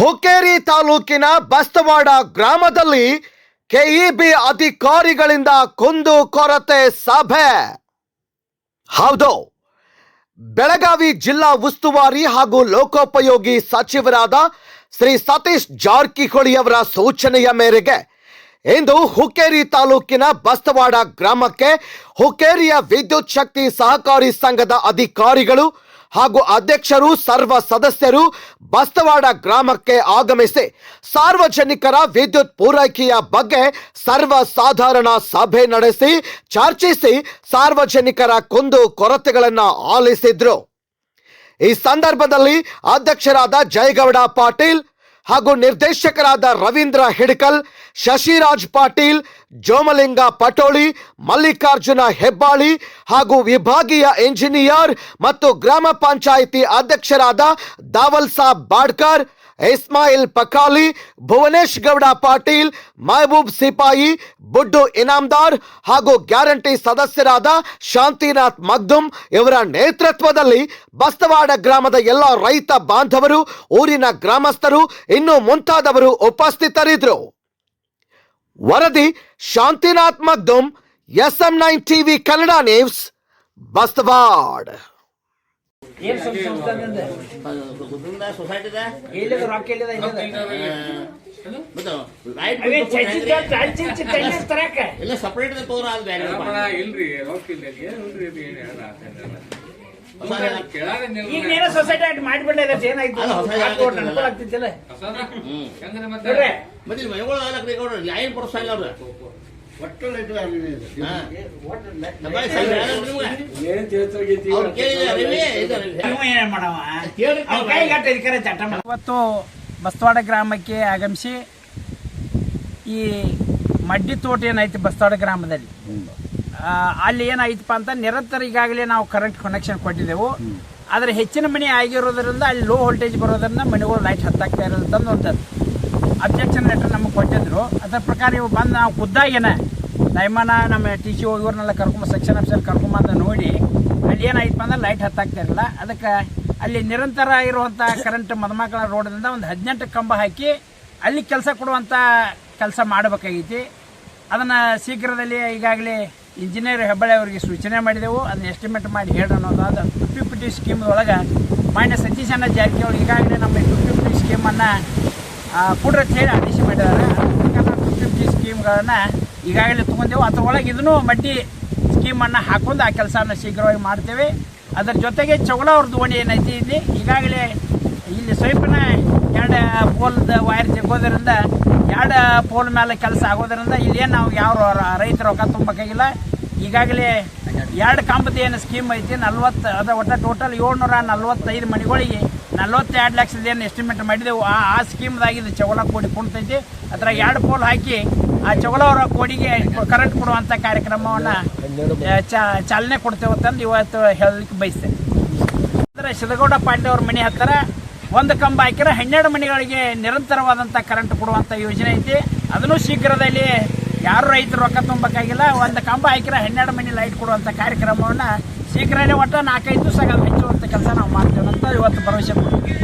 ಹುಕ್ಕೇರಿ ತಾಲೂಕಿನ ಬಸ್ತವಾಡ ಗ್ರಾಮದಲ್ಲಿ ಕೆಇಬಿ ಅಧಿಕಾರಿಗಳಿಂದ ಕುಂದು ಕೊರತೆ ಸಭೆ. ಹೌದು. ಬೆಳಗಾವಿ ಜಿಲ್ಲಾ ಉಸ್ತುವಾರಿ ಹಾಗೂ ಲೋಕೋಪಯೋಗಿ ಸಚಿವರಾದ ಶ್ರೀ ಸತೀಶ್ ಜಾರಕಿಹೊಳಿ ಅವರ ಸೂಚನೆಯ ಮೇರೆಗೆ ಇಂದು ಹುಕ್ಕೇರಿ ತಾಲೂಕಿನ ಬಸ್ತವಾಡ ಗ್ರಾಮಕ್ಕೆ ಹುಕ್ಕೇರಿಯ ವಿದ್ಯುತ್ ಶಕ್ತಿ ಸಹಕಾರಿ ಸಂಘದ ಅಧಿಕಾರಿಗಳು ಹಾಗೂ ಅಧ್ಯಕ್ಷರು, ಸರ್ವ ಸದಸ್ಯರು ಬಸ್ತವಾಡ ಗ್ರಾಮಕ್ಕೆ ಆಗಮಿಸಿ ಸಾರ್ವಜನಿಕರ ವಿದ್ಯುತ್ ಪೂರೈಕೆಯ ಬಗ್ಗೆ ಸರ್ವ ಸಾಧಾರಣ ಸಭೆ ನಡೆಸಿ, ಚರ್ಚಿಸಿ ಸಾರ್ವಜನಿಕರ ಕುಂದು ಕೊರತೆಗಳನ್ನು ಆಲಿಸಿದ್ರು. ಈ ಸಂದರ್ಭದಲ್ಲಿ ಅಧ್ಯಕ್ಷರಾದ ಜಯಗೌಡ ಪಾಟೀಲ್ ಹಾಗೂ ನಿರ್ದೇಶಕರಾದ ರವೀಂದ್ರ ಹಿಡ್ಕಲ್, ಶಶಿರಾಜ್ ಪಾಟೀಲ್, ಜೋಮಲಿಂಗ ಪಟೋಳಿ, ಮಲ್ಲಿಕಾರ್ಜುನ ಹೆಬ್ಬಾಳಿ ಹಾಗೂ ವಿಭಾಗೀಯ ಇಂಜಿನಿಯರ್ ಮತ್ತು ಗ್ರಾಮ ಪಂಚಾಯಿತಿ ಅಧ್ಯಕ್ಷರಾದ ದಾವಲ್ ಸಾಬ್ ಬಾಡ್ಕರ್ ಇಸ್ಮಾಯಿಲ್ ಪಕಾಲಿ ಭುವನೇಶ್ ಗೌಡ ಪಾಟೀಲ್, ಮಹಬೂಬ್ ಸಿಪಾಯಿ, ಬುಡ್ಡು ಇನಾಮ್ದಾರ್ ಹಾಗೂ ಗ್ಯಾರಂಟಿ ಸದಸ್ಯರಾದ ಶಾಂತಿನಾಥ್ ಮಗ್ದುಮ್ ಇವರ ನೇತೃತ್ವದಲ್ಲಿ ಬಸ್ತವಾಡ ಗ್ರಾಮದ ಎಲ್ಲ ರೈತ ಬಾಂಧವರು, ಊರಿನ ಗ್ರಾಮಸ್ಥರು, ಇನ್ನು ಮುಂತಾದವರು ಉಪಸ್ಥಿತರಿದ್ದರು. ವರದಿ, Shantinath Magdum S M nine TV Kannada news, Bastawad. ಏನ್ ಸಂಸ್ಥೆ ಸಂಸ್ಥಾನದಿಂದ? ಗುಡ್ಡದಿಂದ ಸೊಸೈಟಿದ ಎಲ್ಲಿದೆ ರೊಕ್ಕ ಎಲ್ಲಿದೆ ಇಲ್ಲ ಸಪ್ರೇಟ್ ತೋರ ಬೇರೆ ಇಲ್ರಿ ರೊಕ್ಕ ಇಲ್ಲ ಈಗ ನೀನು ಸೊಸೈಟಿ ಆಗಿ ಏನಾಯ್ತು ಅನುಕೂಲ ಆಗ್ತಿದ್ದಿಲ್ಲ? ಮತ್ತೆ? ಕೊಡ್ರಿ ಲೈನ್ ಪರ್ಸ ಇಲ್ಲ ಅವ್ರು. ಇವತ್ತು ಬಸ್ತವಾಡ ಗ್ರಾಮಕ್ಕೆ ಆಗಮಿಸಿ ಈ ಮಡ್ಡಿ ತೋಟ ಏನೈತಿ ಬಸ್ತವಾಡ ಗ್ರಾಮದಲ್ಲಿ? ಅಲ್ಲಿ ಏನಾಯ್ತಪ್ಪ ಅಂತ ನಿರಂತರ ಈಗಾಗಲೇ ನಾವು ಕರೆಂಟ್ ಕನೆಕ್ಷನ್ ಕೊಟ್ಟಿದ್ದೆವು. ಆದರೆ ಹೆಚ್ಚಿನ ಮನೆ ಆಗಿರೋದ್ರಿಂದ ಅಲ್ಲಿ ಲೋ ವೋಲ್ಟೇಜ್ ಬರೋದ್ರಿಂದ ಮನೆಗಳು ಲೈಟ್ ಹತ್ತಾಗ್ತಾ ಇರೋದಂತ ಒಂದು ಅಬ್ಜೆಕ್ಷನ್ ಲೆಟರ್ ನಮಗೆ ಕೊಟ್ಟಿದ್ರು. ಅದರ ಪ್ರಕಾರ ಇವು ಬಂದು ನಾವು ಖುದ್ದಾಗೇನೆ ದಯಮಾನ ನಮ್ಮ ಟಿ ಸಿ ಇವ್ರನ್ನೆಲ್ಲ ಕರ್ಕೊಂಬ ಸೆಕ್ಷನ್ ಆಫೀಸರ್ ಕರ್ಕೊಂಬಂದು ನೋಡಿ, ಅಲ್ಲಿ ಏನಾಯ್ತು ಅಂದ್ರೆ ಲೈಟ್ ಹತ್ತಾಗ್ತಾ ಇರಲಿಲ್ಲ ಅದಕ್ಕೆ ಅಲ್ಲಿ ನಿರಂತರ ಇರುವಂಥ ಕರೆಂಟ್ ಮದಮಕ್ಕಳ ರೋಡ್ದಿಂದ ಒಂದು ಹದಿನೆಂಟು ಕಂಬ ಹಾಕಿ ಅಲ್ಲಿ ಕೆಲಸ ಕೊಡುವಂಥ ಕೆಲಸ ಮಾಡಬೇಕಾಗೈತಿ. ಅದನ್ನು ಶೀಘ್ರದಲ್ಲಿ ಈಗಾಗಲೇ ಇಂಜಿನಿಯರ್ ಹೆಬ್ಬಳ್ಳಿ ಅವರಿಗೆ ಸೂಚನೆ ಮಾಡಿದೆವು. ಅದನ್ನ ಎಸ್ಟಿಮೇಟ್ ಮಾಡಿ ಹೇಳಿ ಅನ್ನೋದಾದ ಫಿಫ್ಟಿ ಫಿಫ್ಟಿ ಸ್ಕೀಮ್ ಒಳಗೆ ಮಾನ್ಯ ಸತೀಶಣ್ಣ ಜಾರಕಿಹೊಳಿ ಈಗಾಗಲೇ ನಮ್ಮ ಫಿಫ್ಟಿ ಫಿಫ್ಟಿ ಸ್ಕೀಮನ್ನು ಕೊಡ್ರಿ ಹೇಳಿ ಆದೇಶ ಮಾಡಿದ್ದಾರೆ. ಫಿಫ್ಟಿ ಫಿಫ್ಟಿ ಸ್ಕೀಮ್ಗಳನ್ನು ಈಗಾಗಲೇ ತೊಗೊಂಡೆವು. ಅದ್ರೊಳಗೆ ಇದನ್ನು ಮಡ್ಡಿ ಸ್ಕೀಮನ್ನು ಹಾಕೊಂಡು ಆ ಕೆಲಸನ ಶೀಘ್ರವಾಗಿ ಮಾಡ್ತೇವೆ. ಅದರ ಜೊತೆಗೆ ಚೌಳ ಅವ್ರ ದೋಣಿ ಏನೈತಿ ಇಲ್ಲಿ? ಈಗಾಗಲೇ ಇಲ್ಲಿ ಸ್ವಲ್ಪನ ಎರಡು ಪೋಲ್ದ ವೈರ್ ಜಗ್ಗೋದ್ರಿಂದ ಎರಡು ಪೋಲ್ ಮೇಲೆ ಕೆಲಸ ಆಗೋದ್ರಿಂದ ಇಲ್ಲೇನು ನಾವು ಯಾವ ರೈತರ ರೊಕ್ಕ ತುಂಬಕ್ಕಾಗಿಲ್ಲ ಈಗಾಗಲೇ ಎರಡು ಕಂಬದ ಏನು ಸ್ಕೀಮ್ ಐತಿ. ನಲ್ವತ್ತು, ಅದ ಒಟ್ಟು ಟೋಟಲ್ ಏಳ್ನೂರ ನಲ್ವತ್ತೈದು ಮನೆಗಳಿಗೆ ನಲ್ವತ್ತೆರಡು ಲಕ್ಷದ ಏನು ಎಸ್ಟಿಮೇಟ್ ಮಾಡಿದೆವು. ಆ ಆ ಸ್ಕೀಮ್ದಾಗ ಇದು ಚೌಳ ಕೋಡಿ ಕುಣ್ತೈತಿ. ಅದ್ರಾಗ ಎರಡು ಪೋಲ್ ಹಾಕಿ ಆ ಅವರ ಕೋಡಿಗೆ ಕರೆಂಟ್ ಕೊಡುವಂಥ ಕಾರ್ಯಕ್ರಮವನ್ನು ಚಾಲನೆ ಕೊಡ್ತೇವೆ ಅಂತಂದು ಇವತ್ತು ಹೇಳಲಿಕ್ಕೆ ಬಯಸ್ತೇನೆ. ಅಂದ್ರೆ ಸಿದ್ದಗೌಡ ಪಾಂಡೆ ಅವ್ರ ಮನೆ ಹತ್ತಿರ ಒಂದು ಕಂಬ ಹಾಕಿದ್ರೆ ಹನ್ನೆರಡು ಮನೆಗಳಿಗೆ ನಿರಂತರವಾದಂಥ ಕರೆಂಟ್ ಕೊಡುವಂಥ ಯೋಜನೆ ಐತಿ. ಅದನ್ನು ಶೀಘ್ರದಲ್ಲಿ ಯಾರು ರೈತರು ರೊಕ್ಕ ತುಂಬಬೇಕಾಗಿಲ್ಲ ಒಂದು ಕಂಬ ಹಾಕಿರ ಹನ್ನೆರಡು ಮನೆ ಲೈಟ್ ಕೊಡುವಂಥ ಕಾರ್ಯಕ್ರಮವನ್ನು ಶೀಘ್ರನೇ ಒಟ್ಟು ನಾಲ್ಕೈದು ದಿವಸ ಹೆಚ್ಚುವಂತ ಕೆಲಸ ನಾವು ಮಾಡ್ತೇವೆ ಅಂತ ಇವತ್ತು ಭರವಸೆ ಕೊಡ್ತೀವಿ.